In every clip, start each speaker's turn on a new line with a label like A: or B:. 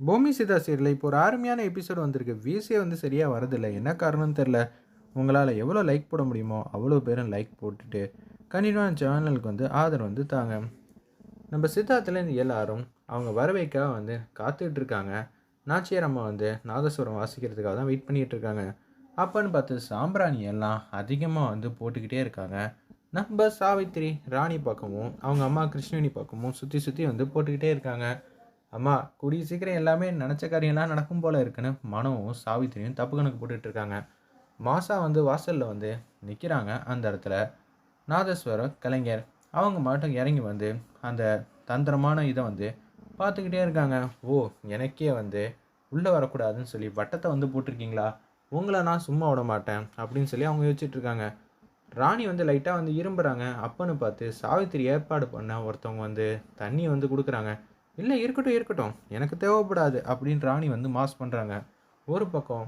A: பூமி சிதா சீரியல் இப்போ ஒரு அருமையான எபிசோடு வந்திருக்கு. வியூஸே வந்து சரியாக வரதில்லை. என்ன காரணம்னு தெரில உங்களால் எவ்வளோ லைக் போட முடியுமோ அவ்வளோ பேரும் லைக் போட்டுட்டு கண்டினியூவாக சேனலுக்கு வந்து ஆதரவு வந்து தாங்க. நம்ம சித்தார்த்துலேருந்து எல்லாரும் அவங்க வரவைக்காக வந்து காத்துக்கிட்டு இருக்காங்க. நாச்சியார் அம்மா வந்து நாதஸ்வரம் வாசிக்கிறதுக்காக தான் வெயிட் பண்ணிகிட்டு இருக்காங்க. அப்பன்னு பார்த்து சாம்பிராணி எல்லாம் அதிகமாக வந்து போட்டுக்கிட்டே இருக்காங்க. நம்ம சாவித்திரி ராணி பக்கமும் அவங்க அம்மா கிருஷ்ணவேணி பக்கமும் சுற்றி சுற்றி வந்து போட்டுக்கிட்டே இருக்காங்க. அம்மா கூடிய சீக்கிரம் எல்லாமே நினச்ச காரியம்லாம் நடக்கும் போல இருக்குன்னு மனவும் சாவித்திரியும் தப்பு கணக்கு போட்டுட்டு இருக்காங்க. மாசா வந்து வாசலில் வந்து நிற்கிறாங்க அந்த இடத்துல. நாதஸ்வர கலைஞர் அவங்க மட்டும் இறங்கி வந்து அந்த தந்திரமான இதை வந்து பார்த்துக்கிட்டே இருக்காங்க. ஓ எனக்கே வந்து உள்ளே வரக்கூடாதுன்னு சொல்லி வட்டத்தை வந்து போட்டிருக்கீங்களா? உங்களை நான் சும்மா விட மாட்டேன் அப்படின்னு சொல்லி அவங்க யோசிச்சுட்டு இருக்காங்க. ராணி வந்து லைட்டாக வந்து இரும்புறாங்க. அப்பன்னு பார்த்து சாவித்திரி ஏற்பாடு பண்ண ஒருத்தவங்க வந்து தண்ணி வந்து கொடுக்குறாங்க. இல்லை இருக்கட்டும் இருக்கட்டும். எனக்கு தேவைப்படாது அப்படின்னு ராணி வந்து மாஸ் பண்ணுறாங்க ஒரு பக்கம்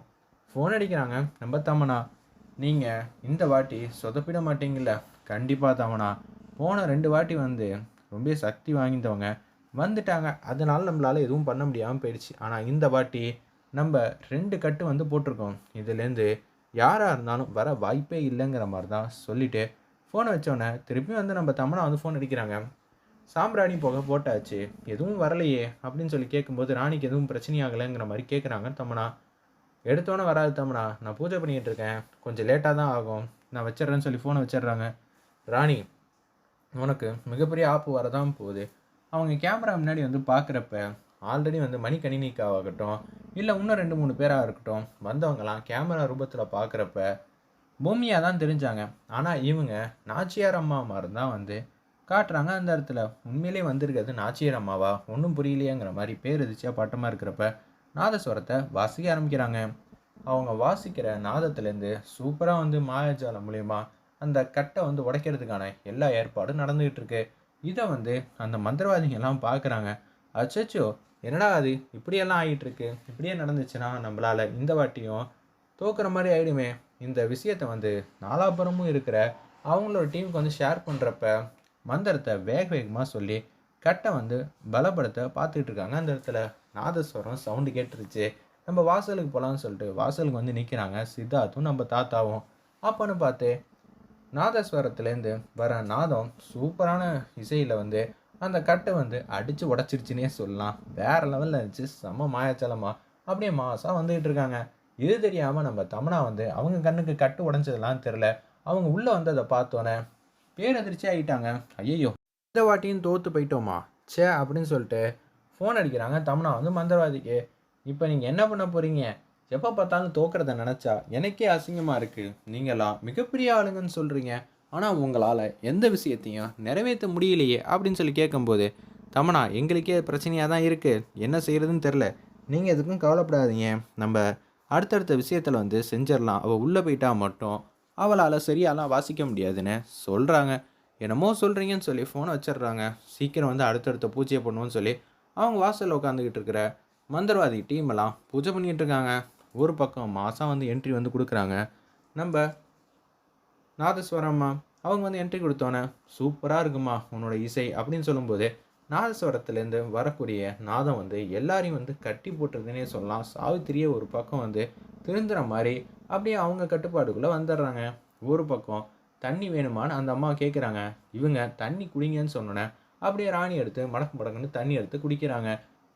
A: ஃபோன் அடிக்கிறாங்க. நம்ம தமனா நீங்கள் இந்த வாட்டி சொதப்பிட மாட்டீங்கல்ல? கண்டிப்பாக தமனா. போன ரெண்டு வாட்டி வந்து ரொம்ப சக்தி வாங்கிட்டவங்க வந்துட்டாங்க. அதனால் நம்மளால் எதுவும் பண்ண முடியாமல் போயிடுச்சு. ஆனால் இந்த வாட்டி நம்ம ரெண்டு கட்டு வந்து போட்டிருக்கோம். இதுலேருந்து யாராக இருந்தாலும் வர வாய்ப்பே இல்லைங்கிற மாதிரி தான் சொல்லிவிட்டு ஃபோனை வச்சோடனே திருப்பி வந்து நம்ம தமனா வந்து ஃபோன் அடிக்கிறாங்க. சாம்பிராணி புகை போட்டாச்சு. எதுவும் வரலையே அப்படின்னு சொல்லி கேட்கும்போது ராணிக்கு எதுவும் பிரச்சனையாகலைங்கிற மாதிரி கேட்குறாங்க தமனா. எடுத்தோன்னே வராது தமனா. நான் பூஜை பண்ணிகிட்டு இருக்கேன். கொஞ்சம் லேட்டாக தான் ஆகும். நான் வச்சிடுறேன்னு சொல்லி ஃபோனை வச்சிடுறாங்க. ராணி உனக்கு மிகப்பெரிய ஆப்பு வரதான் போகுது. அவங்க கேமரா முன்னாடி வந்து பார்க்குறப்ப ஆல்ரெடி வந்து மணிக்கணினிக்காகட்டும் இல்லை இன்னும் ரெண்டு மூணு பேராக இருக்கட்டும் வந்தவங்கலாம் கேமரா ரூபத்தில் பார்க்குறப்ப பூமியாக தான் தெரிஞ்சாங்க. ஆனால் இவங்க நாச்சியார் அம்மா மாதிரி தான் வந்து காட்டுறாங்க அந்த இடத்துல. உண்மையிலே வந்திருக்கிறது நாச்சியர் அம்மாவா? ஒன்றும் புரியலையேங்கிற மாதிரி பேர் பாட்டமாக இருக்கிறப்ப நாதஸ்வரத்தை வாசிக்க ஆரம்பிக்கிறாங்க. அவங்க வாசிக்கிற நாதத்துலேருந்து சூப்பராக வந்து மாயாஜாலம் மூலயமா அந்த கட்டை வந்து உடைக்கிறதுக்கான எல்லா ஏற்பாடும் நடந்துகிட்டு இருக்கு. இதை வந்து அந்த மந்திரவாதிங்க எல்லாம் பார்க்குறாங்க அச்சோ என்னடா அது? இப்படியெல்லாம் ஆகிட்டுருக்கு இப்படியே நடந்துச்சுன்னா நம்மளால் இந்த வாட்டியும் தோக்குற மாதிரி ஆகிடுமே இந்த விஷயத்தை வந்து நாலாபுரமும் இருக்கிற அவங்களோட டீமுக்கு வந்து ஷேர் பண்ணுறப்ப மந்திரத்தை வேக வேகமாக சொல்லி கட்டை வந்து பலப்படுத்த பார்த்துக்கிட்டு இருக்காங்க. அந்த இடத்துல நாதஸ்வரம் சவுண்டு கேட்டுருச்சு. நம்ம வாசலுக்கு போகலான்னு சொல்லிட்டு வாசலுக்கு வந்து நிற்கிறாங்க சித்தார்த்தும் நம்ம தாத்தாவும். அப்போன்னு பார்த்து நாதஸ்வரத்துலேருந்து வர நாதம் சூப்பரான இசையில் வந்து அந்த கட்டை வந்து அடித்து உடச்சிருச்சுன்னே சொல்லலாம். வேற லெவலில் இருந்துச்சு. செம்ம மாயாச்சலமாக அப்படியே மாசாக வந்துக்கிட்டு இருக்காங்க. இது தெரியாமல் நம்ம தமனா வந்து அவங்க கண்ணுக்கு கட்டு உடஞ்சதெல்லாம் தெரில அவங்க உள்ளே வந்து அதை பார்த்தோன்னே பேரதிர்ச்சி ஆகிட்டாங்க. ஐயோ இந்த வாட்டியும் தோற்று போயிட்டோமா? ச்சே அப்படின்னு சொல்லிட்டு ஃபோன் அடிக்கிறாங்க. தமனா வந்து மந்திரவாதிக்கு இப்போ நீங்கள் என்ன பண்ண போகிறீங்க எப்போ பார்த்தாலும் தோக்கிறத நினச்சா எனக்கே அசிங்கமாக இருக்குது நீங்களாம் மிகப்பெரிய ஆளுங்கன்னு சொல்கிறீங்க ஆனால் உங்களால் எந்த விஷயத்தையும் நிறைவேற்ற முடியலையே அப்படின்னு சொல்லி கேட்கும்போது தமனா எங்களுக்கே பிரச்சனையாக தான் இருக்குது என்ன செய்கிறதுன்னு தெரில நீங்கள் எதுக்கும் கவலைப்படாதீங்க. நம்ம அடுத்தடுத்த விஷயத்தில் வந்து செஞ்சிடலாம். அவள் உள்ளே போயிட்டா மட்டும் அவளால் சரியாலாம் வாசிக்க முடியாதுன்னு சொல்கிறாங்க என்னமோ சொல்கிறீங்கன்னு சொல்லி ஃபோனை வச்சிடுறாங்க. சீக்கிரம் வந்து அடுத்தடுத்த பூஜையை பண்ணுவோன்னு சொல்லி அவங்க வாசலில் உட்காந்துக்கிட்டு இருக்கிற மந்திரவாதி டீம் எல்லாம் பூஜை பண்ணிகிட்டு இருக்காங்க. ஒரு பக்கம் மாதம் வந்து என்ட்ரி வந்து கொடுக்குறாங்க. நம்ம நாதஸ்வரம்மா அவங்க வந்து என்ட்ரி கொடுத்தோன்னே சூப்பராக இருக்குமா உன்னோட இசை? அப்படின்னு சொல்லும்போது நாதஸ்வரத்துலேருந்து வரக்கூடிய நாதம் வந்து எல்லாரையும் வந்து கட்டி போட்டுருதுன்னே சொல்லலாம். சாவித்திரியே ஒரு பக்கம் வந்து திருந்துற மாதிரி அப்படியே அவங்க கட்டுப்பாடுக்குள்ளே வந்துடுறாங்க. ஒரு பக்கம் தண்ணி வேணுமான்னு அந்த அம்மா கேட்குறாங்க இவங்க தண்ணி குடிங்கன்னு சொன்னோன்னே அப்படியே ராணி எடுத்து மடக்கு மடக்குன்னு தண்ணி எடுத்து குடிக்கிறாங்க.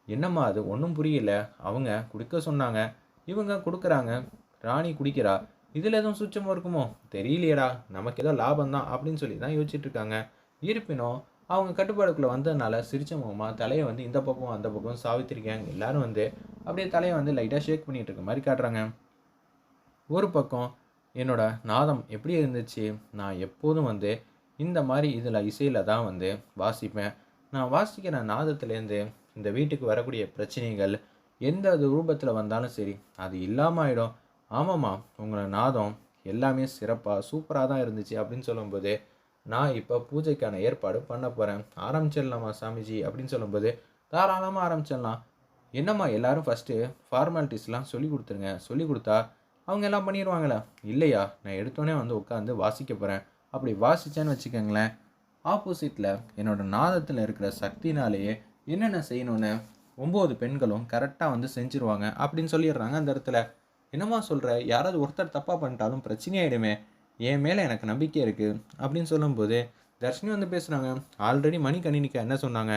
A: என்னம்மா அது? ஒன்றும் புரியல. அவங்க குடிக்க சொன்னாங்க. இவங்க கொடுக்குறாங்க. ராணி குடிக்கிறா. இதில் எதுவும் சுச்சமாக இருக்குமோ? தெரியலையேடா. நமக்கு ஏதோ லாபம் தான் அப்படின்னு சொல்லி தான் யோசிச்சுட்டு இருக்காங்க. இருப்பினும் அவங்க கட்டுப்பாடுக்குள்ளே வந்ததுனால சிரிச்ச முகமாக தலையை வந்து இந்த பக்கம் அந்த பக்கம் சாவித்திருக்காங்க எல்லாரும் வந்து அப்படியே தலையை வந்து லைட்டாக ஷேக் பண்ணிகிட்டு இருக்க மாதிரி காட்டுறாங்க. ஒரு பக்கம் என்னோட நாதம் எப்படி இருந்துச்சு? நான் எப்போதும் வந்து இந்த மாதிரி இதில் இசையில் தான் வந்து வாசிப்பேன். நான் வாசிக்கிற நாதத்துலேருந்து இந்த வீட்டுக்கு வரக்கூடிய பிரச்சனைகள் எந்த ரூபத்தில் வந்தாலும் சரி அது இல்லாமல் ஆகிடும் ஆமாம்மா உங்களோட நாதம் எல்லாமே சிறப்பாக சூப்பராக தான் இருந்துச்சு அப்படின்னு சொல்லும்போது நான் இப்போ பூஜைக்கான ஏற்பாடு பண்ண போகிறேன் ஆரம்பிச்சிடலாமா சாமிஜி? அப்படின்னு சொல்லும்போது தாராளமாக ஆரம்பிச்சிடலாம். என்னம்மா எல்லாரும் ஃபஸ்ட்டு ஃபார்மாலிட்டிஸ்லாம் சொல்லி கொடுத்துருங்க. சொல்லி கொடுத்தா அவங்க எல்லாம் பண்ணிடுவாங்களா இல்லையா. நான் எடுத்தோடனே வந்து உட்காந்து வாசிக்க போகிறேன் அப்படி வாசித்தேன்னு வச்சுக்கோங்களேன். ஆப்போசிட்டில் என்னோடய நாதத்தில் இருக்கிற சக்தினாலேயே என்னென்ன செய்யணும்னு ஒம்பது பெண்களும் கரெக்டாக வந்து செஞ்சுருவாங்க அப்படின்னு சொல்லிடுறாங்க அந்த இடத்துல. என்னம்மா சொல்கிற யாராவது ஒருத்தர் தப்பாக பண்ணிட்டாலும் பிரச்சனையாயிடுமே என் மேலே எனக்கு நம்பிக்கை இருக்குது அப்படின்னு சொல்லும்போது தர்ஷினி வந்து பேசுகிறாங்க ஆல்ரெடி மணிகணினிக்கு என்ன சொன்னாங்க?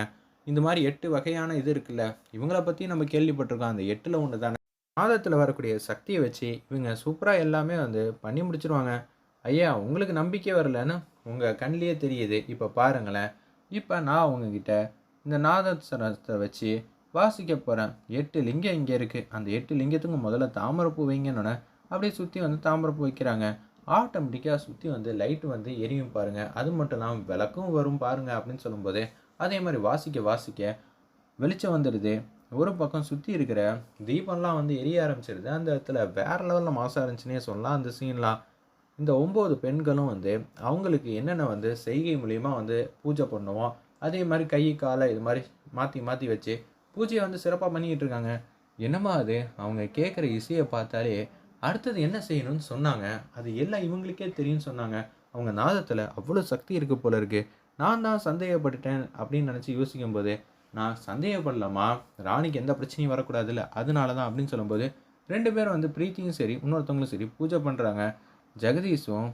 A: இந்த மாதிரி எட்டு வகையான இது இருக்குல்ல. இவங்கள பற்றி நம்ம கேள்விப்பட்டிருக்கோம். அந்த எட்டில் ஒன்று தானே மாதத்தில் வரக்கூடிய சக்தியை வச்சு இவங்க சூப்பராக எல்லாமே வந்து பண்ணி முடிச்சிருவாங்க. ஐயா உங்களுக்கு நம்பிக்கை வரலன்னு உங்கள் கண்ணிலேயே தெரியுது. இப்போ பாருங்களேன். இப்போ நான் உங்ககிட்ட இந்த நாதஸ்வரத்தை வச்சு வாசிக்க போகிறேன் எட்டு லிங்கம் இங்கே இருக்குது அந்த எட்டு லிங்கத்துக்கு முதல்ல தாமரைப்பூ வைங்கன்னொன்னே அப்படியே சுற்றி வந்து தாமரைப்பூ வைக்கிறாங்க. ஆட்டோமேட்டிக்காக சுற்றி வந்து லைட்டு வந்து எரியும் பாருங்கள் அது மட்டும் இல்லாமல் விளக்கும் வரும் பாருங்கள் அப்படின்னு சொல்லும்போது அதே மாதிரி வாசிக்க வாசிக்க வெளிச்சம் வந்துடுது. ஒரு பக்கம் சுற்றி இருக்கிற தீபம்லாம் வந்து எரிய ஆரம்பிச்சிருது. அந்த இடத்துல வேறு லெவலில் மாசம் இருந்துச்சுன்னே சொல்லலாம். அந்த சீன்லாம் இந்த ஒம்பது பெண்களும் வந்து அவங்களுக்கு என்னென்ன வந்து செய்கை மூலிமா வந்து பூஜை பண்ணுவோம்? அதே மாதிரி கை காலை இது மாதிரி மாற்றி மாற்றி வச்சு பூஜையை வந்து சிறப்பாக பண்ணிக்கிட்டு இருக்காங்க. என்னமா அது? அவங்க கேட்குற இசையை பார்த்தாலே அடுத்தது என்ன செய்யணும்னு சொன்னாங்க. அது எல்லாம் இவங்களுக்கே தெரியும்னு சொன்னாங்க. அவங்க நாதத்தில் அவ்வளோ சக்தி இருக்குது போல இருக்குது நான் தான் சந்தேகப்பட்டுட்டேன் அப்படின்னு நினச்சி யோசிக்கும் போது நான் சந்தேகப்படலாமா? ராணிக்கு எந்த பிரச்சனையும் வரக்கூடாதுல்ல? அதனால தான் அப்படின்னு சொல்லும்போது ரெண்டு பேரும் வந்து பிரீத்தியும் சரி இன்னொருத்தவங்களும் சரி பூஜை பண்ணுறாங்க ஜெகதீஷும்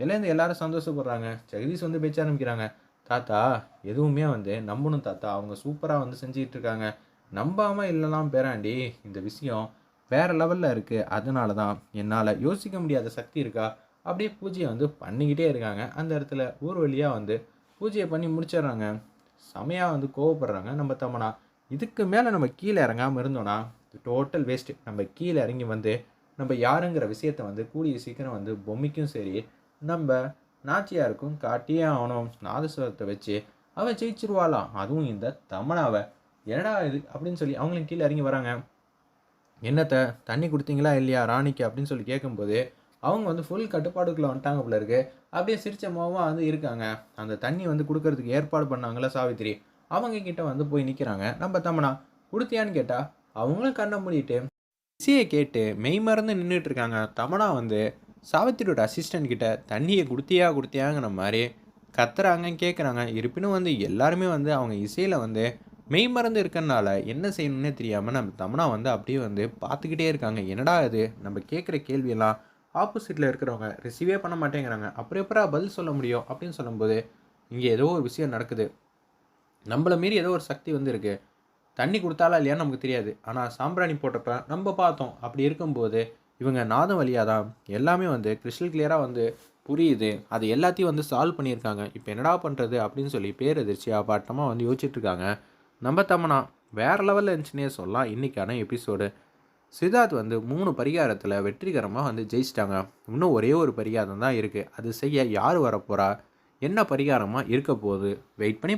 A: எல்லாம் எல்லாரும் சந்தோஷப்படுறாங்க. ஜெகதீஷ் வந்து பேச்ச ஆரம்பிக்கிறாங்க. தாத்தா எதுவுமே வந்து நம்பணும் தாத்தா. அவங்க சூப்பராக வந்து செஞ்சுக்கிட்டு இருக்காங்க நம்பாமல் இல்லைலாம் பேராண்டி. இந்த விஷயம் வேறு லெவலில் இருக்குது அதனால தான் என்னால் யோசிக்க முடியாத சக்தி இருக்கா? அப்படியே பூஜையை வந்து பண்ணிக்கிட்டே இருக்காங்க. அந்த இடத்துல ஊர் வழியாக வந்து பூஜையை பண்ணி முடிச்சிடுறாங்க. செமையாக வந்து கோவப்படுறாங்க. நம்ம தமனா இதுக்கு மேலே நம்ம கீழே இறங்காமல் இருந்தோன்னா டோட்டல் வேஸ்ட்டு நம்ம கீழே இறங்கி வந்து நம்ம யாருங்கிற விஷயத்த வந்து கூடிய சீக்கிரம் வந்து பொம்மைக்கும் சரி நம்ம நாச்சியாருக்கும் காட்டியே ஆகணும். நாதஸ்வரத்தை வச்சு அவள் ஜெயிச்சிருவாளாம் அதுவும் இந்த தமனாவை. என்னடா இது அப்படின்னு சொல்லி அவங்களும் கீழே இறங்கி வராங்க. என்னத்தை தண்ணி கொடுத்தீங்களா இல்லையா ராணிக்கு அப்படின்னு சொல்லி கேட்கும்போது அவங்க வந்து ஃபுல் கட்டுப்பாடுக்குள்ளே வந்துட்டாங்க போல இருக்குது அப்படியே சிரித்த முகமாக வந்து இருக்காங்க. அந்த தண்ணி வந்து கொடுக்கறதுக்கு ஏற்பாடு பண்ணாங்களே சாவித்திரி. அவங்க கிட்ட வந்து போய் நிற்கிறாங்க நம்ம தமனா கொடுத்தியான்னு கேட்டால் அவங்களும் கண்ணை மூடிட்டு இசையை கேட்டு மெய் மறந்து நின்றுட்டு இருக்காங்க. தமனா வந்து சாவித்திரியோட அசிஸ்டன்ட் கிட்ட தண்ணியை கொடுத்தியா கொடுத்தியாங்கிற மாதிரி கத்துறாங்க கேட்குறாங்க இருப்பினும் வந்து எல்லாருமே வந்து அவங்க இசையில் வந்து மெய் மறந்து இருக்கனால என்ன செய்யணும்னே தெரியாமல் நம்ம தமனா வந்து அப்படியே வந்து பார்த்துக்கிட்டே இருக்காங்க. என்னடா இது? நம்ம கேட்குற கேள்வியெல்லாம் ஆப்போசிட்டில் இருக்கிறவங்க ரிசீவே பண்ண மாட்டேங்கிறாங்க. அப்புறம் எப்பரா பதில் சொல்ல முடியும்? அப்படின்னு சொல்லும்போது இங்கே ஏதோ ஒரு விஷயம் நடக்குது. நம்மளை மீறி ஏதோ ஒரு சக்தி வந்து இருக்குது தண்ணி கொடுத்தாலா இல்லையான்னு நமக்கு தெரியாது. ஆனால் சாம்பிராணி போட்டப்ப நம்ம பார்த்தோம். அப்படி இருக்கும்போது இவங்க நாதம் வழியாக தான் எல்லாமே வந்து கிறிஸ்டல் கிளியராக வந்து புரியுது. அது எல்லாத்தையும் வந்து சால்வ் பண்ணியிருக்காங்க. இப்போ என்னடா பண்ணுறது அப்படின்னு சொல்லி பேரதிர்ச்சி அப்பாட்டமாக வந்து யோசிச்சுட்ருக்காங்க நம்ம தமனா வேறு லெவலில் இருந்துச்சுன்னே சொல்லலாம். இன்றைக்கான எபிசோடு சித்தார்த் வந்து மூணு பரிகாரத்தில் வெற்றிகரமாக வந்து ஜெயிச்சிட்டாங்க. இன்னும் ஒரே ஒரு பரிகாரம் தான் இருக்குது அது செய்ய யார் வரப்போகிறா என்ன பரிகாரமாக இருக்க போகுது? வெயிட் பண்ணி